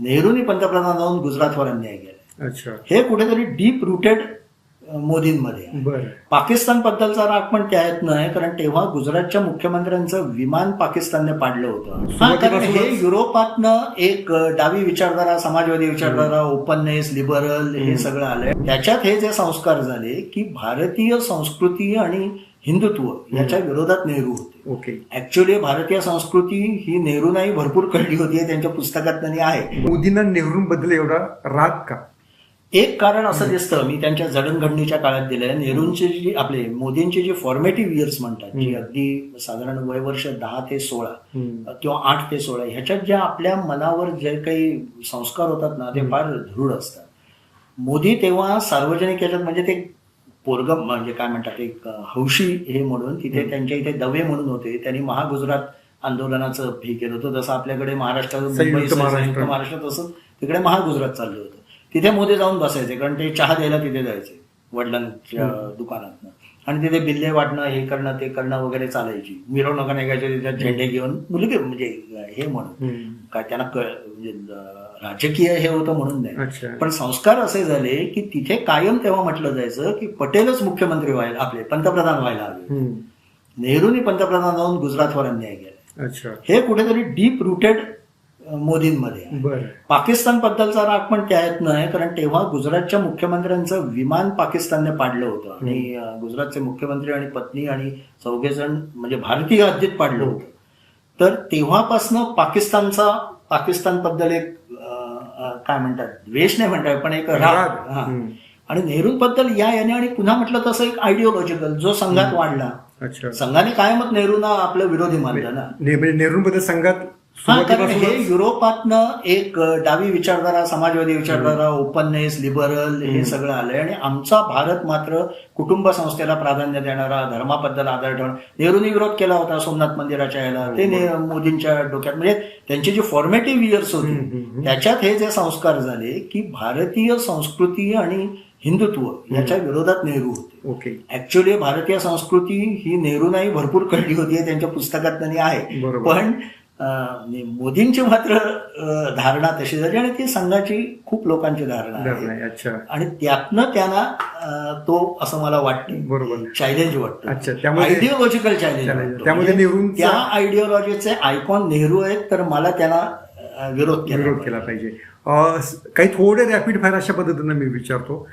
नेहरूंनी पंतप्रधान जाऊन गुजरातवर अन्याय केला. अच्छा. हे कुठेतरी डीप रुटेड मोदींमध्ये पाकिस्तान बद्दलचा राग पण त्यात नाही कारण तेव्हा गुजरातच्या मुख्यमंत्र्यांचं विमान पाकिस्तानने पाडलं होतं. हा, कारण हे युरोपातनं एक डावी विचारधारा समाजवादी विचारधारा ओपननेस लिबरल हे सगळं आलंय. त्याच्यात हे जे संस्कार झाले की भारतीय संस्कृती आणि हिंदुत्व याच्या विरोधात नेहरू होते. ओके. ऍक्च्युली भारतीय संस्कृती ही नेहरूंनाही भरपूर कळली होती त्यांच्या पुस्तकात त्यांनी आहे. मोदींना नेहरूंबद्दल एवढा राग का? एक कारण असं दिसतं मी त्यांच्या जडणघडणीच्या काळात दिलंय. नेहरूंची जी आपले मोदींची जी फॉर्मेटिव्ह इयर्स म्हणतात जी अगदी साधारण वयवर्ष दहा ते सोळा. किंवा आठ ते सोळा ह्याच्यात ज्या आपल्या मनावर जे काही संस्कार होतात ना ते फार दृढ असतात. मोदी तेव्हा सार्वजनिक याच्यात म्हणजे ते पोरग म्हणजे काय म्हणतात एक हौशी हे म्हणून तिथे त्यांच्या इथे दवे म्हणून होते. त्यांनी महागुजरात आंदोलनाचं हे केलं होतं जसं आपल्याकडे महाराष्ट्रात. संयुक्त महाराष्ट्र तसं तिकडे महागुजरात चाललं होतं. तिथे मोदी जाऊन बसायचे कारण ते चहा द्यायला तिथे जायचे वडिलांच्या दुकानात आणि तिथे बिल्ले वाटणं हे करणं ते करणं वगैरे चालायची. मिरवणुका निघायच्या त्याच्यात झेंडे घेऊन मुलगे म्हणजे हे म्हणून. काय त्यांना क- म्हणजे राजकीय हे होतं म्हणून नाही. पण संस्कार असे झाले की तिथे कायम तेव्हा म्हटलं जायचं की पटेलच मुख्यमंत्री व्हायला आपले पंतप्रधान व्हायला हवे. नेहरूंनी पंतप्रधान जाऊन गुजरातवर अन्याय केला. हे कुठेतरी डीप रुटेड मोदींमध्ये पाकिस्तान बद्दलचा राग पण त्यात नाही कारण तेव्हा गुजरातच्या मुख्यमंत्र्यांचं विमान पाकिस्तानने पाडलं होतं. आणि अं, गुजरातचे मुख्यमंत्री आणि पत्नी आणि चौघे जण म्हणजे भारतीय हद्दीत पाडलं होतं. तर तेव्हापासनं पाकिस्तानचा पाकिस्तानबद्दल एक काय म्हणतात द्वेष नाही म्हणतात पण एक राग. हा. आणि नेहरूंबद्दल या याने आणि पुन्हा म्हटलं तसं एक आयडिओलॉजिकल जो संघात वाढला. अच्छा. संघाने कायमच नेहरूंना आपलं विरोधी मानलं ना नेहरूंबद्दल संघात हा कारण हे युरोपातनं एक डावी विचारधारा समाजवादी विचारधारा ओपननेस लिबरल हे सगळं आलंय. आणि आमचा भारत मात्र कुटुंब संस्थेला प्राधान्य देणारा धर्माबद्दल आधार ठेवून नेहरूंनी विरोध केला होता सोमनाथ मंदिराच्या याला ते ने- मोदींच्या डोक्यात. म्हणजे त्यांची जी फॉर्मेटिव्ह इयर्स होती त्याच्यात हे जे संस्कार झाले की भारतीय संस्कृती आणि हिंदुत्व याच्या विरोधात नेहरू होते. ओके. ऍक्च्युली भारतीय संस्कृती ही नेहरूंनाही भरपूर कळली होती हे त्यांच्या पुस्तकात आहे. पण मोदींची मात्र धारणा तशी झाली आणि ती संघाची खूप लोकांची धारणा. अच्छा. आणि त्यातनं त्यांना तो असं मला वाटते बरोबर. चॅलेंज वाटतं. आयडिओलॉजिकल. चॅलेंज त्यामध्ये नेहरूंचा- त्या आयडिओलॉजीचे आयकॉन नेहरू आहेत तर मला त्यांना विरोध केला विरोध केला पाहिजे. काही थोडे रॅपिड फायर अशा पद्धतीनं मी विचारतो.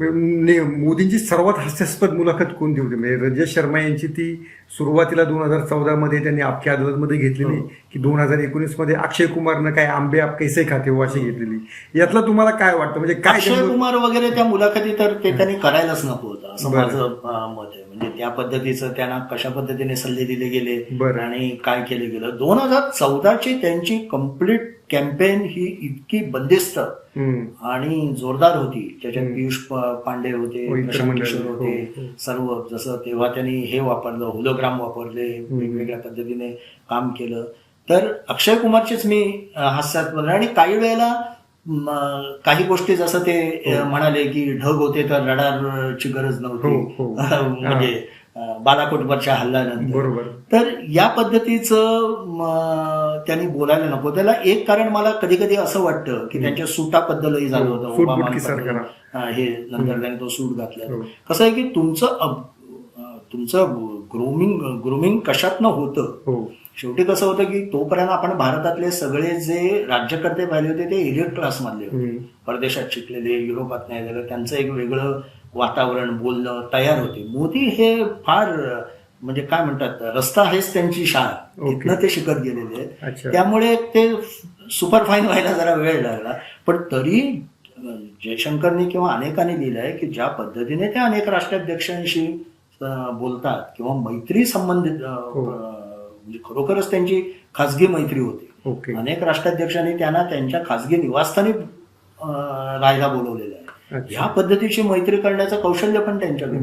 मोदींची सर्वात हास्यास्पद मुलाखत कोणती होती म्हणजे रजत शर्मा यांची ती सुरुवातीला दोन हजार चौदा मध्ये त्यांनी आपल्या अदालतमध्ये घेतलेली की दोन हजार एकोणीसमध्ये अक्षय कुमारनं काय आंबे आप कैसे खाते हो अशी घेतलेली. यातलं तुम्हाला काय वाटतं? म्हणजे काय अक्षय कुमार वगैरे त्या मुलाखती तर ते त्यांनी करायलाच नको होतं असं. माझं मत आहे म्हणजे त्या पद्धतीचं त्यांना कशा पद्धतीने सल्ले दिले गेले. आणि काय केलं गेलं दोन हजार चौदाची त्यांची कंप्लीट कॅम्पेन ही इतकी बंदिस्त. आणि जोरदार होती त्याच्यात पियुष पांडे होते हो, प्रशांत. किशोर हो, होते. सर्व जसं तेव्हा त्यांनी हे वापरलं होलोग्राम वापरले वेगवेगळ्या पद्धतीने काम केलं तर अक्षय कुमारचेच मी हास्यास्पद आणि काही वेळेला काही गोष्टी जसं ते अं, म्हणाले की ढग होते तर रडारची गरज हो, नव्हती हो. म्हणजे अं, बालाकोटवरच्या हल्ल्यानंतर. बरोबर. तर या पद्धतीचं त्यांनी बोलायला नको. त्याला एक कारण मला कधी कधी असं वाटतं की त्यांच्या सुटाबद्दलही झालं हो, होतं. हा, हे नंतर त्यांनी तो सूट घातला. हो. कसं आहे की तुमचं तुमचं ग्रोमिंग ग्रोमिंग कशातनं होतं? हो. शेवटी कसं होतं की तोपर्यंत आपण भारतातले सगळे जे राज्यकर्ते पाहिले होते ते एलिट क्लासमधले होते. परदेशात शिकलेले युरोपात नाही झालं त्यांचं एक वेगळं वातावरण बोलणं तयार होते मोदी हे फार म्हणजे काय म्हणतात रस्ता हेच त्यांची शाळा. तिथनं ते शिकत गेलेले आहेत त्यामुळे ते सुपर फाईन व्हायला जरा वेळ लागला पण तरी जयशंकरनी किंवा अनेकांनी लिहिलंय की ज्या पद्धतीने ते अनेक राष्ट्राध्यक्षांशी बोलतात किंवा मैत्री संबंधित हो. म्हणजे खरोखरच त्यांची खासगी मैत्री होती. ओके. अनेक राष्ट्राध्यक्षांनी त्यांना त्यांच्या खासगी निवासस्थानी राहायला बोलवलेलं आहे. ह्या पद्धतीची मैत्री करण्याचं कौशल्य पण त्यांच्याकडे